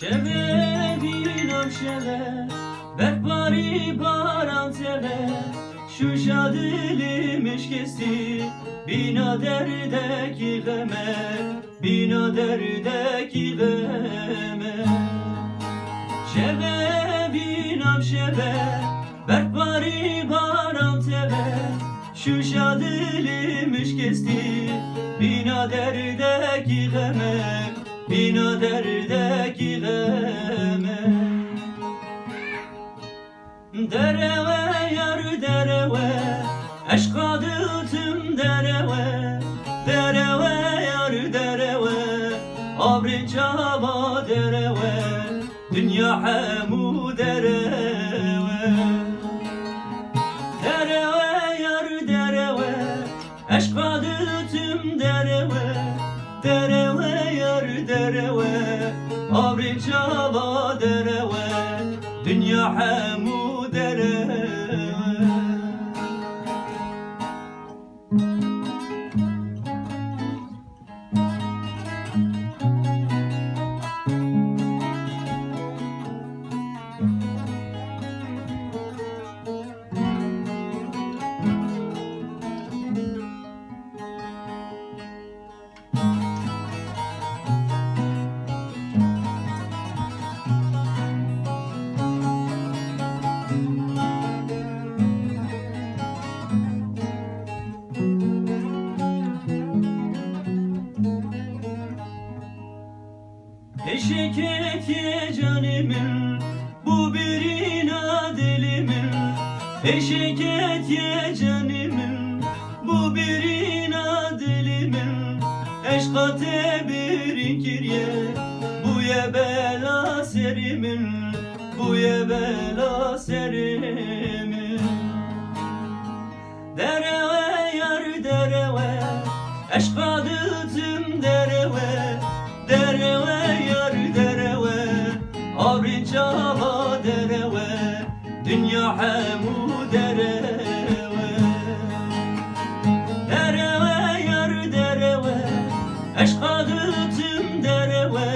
Şeve binam şeve Berkbari baran teve Şu şadilimiş kesti Bina derdeki geme Bina derdeki geme Şeve binam şeve Berkbari baran teve Şu şadilimiş kesti Bina derdeki geme Bina derdeki geme Dereve yar dereve Eşk adı tüm dereve. Dereve yar dereve Abrin çaba dereve. Dünya hemu dereve. Dereve yar dereve Eşk adı tüm dereve Dereve yar dereve Abrin çaba dereve Dünya hemu Eşek et ye canımın Bu bir inat elimin. Eşek et ye canımın Bu bir inat elimin. Eşkate bir kirye Bu ye bela serimin. Bu ye bela serimin. Dereve yar dereve Eşk adı tüm hemu dereve Dereve yar dereve Eşk adı tüm dereve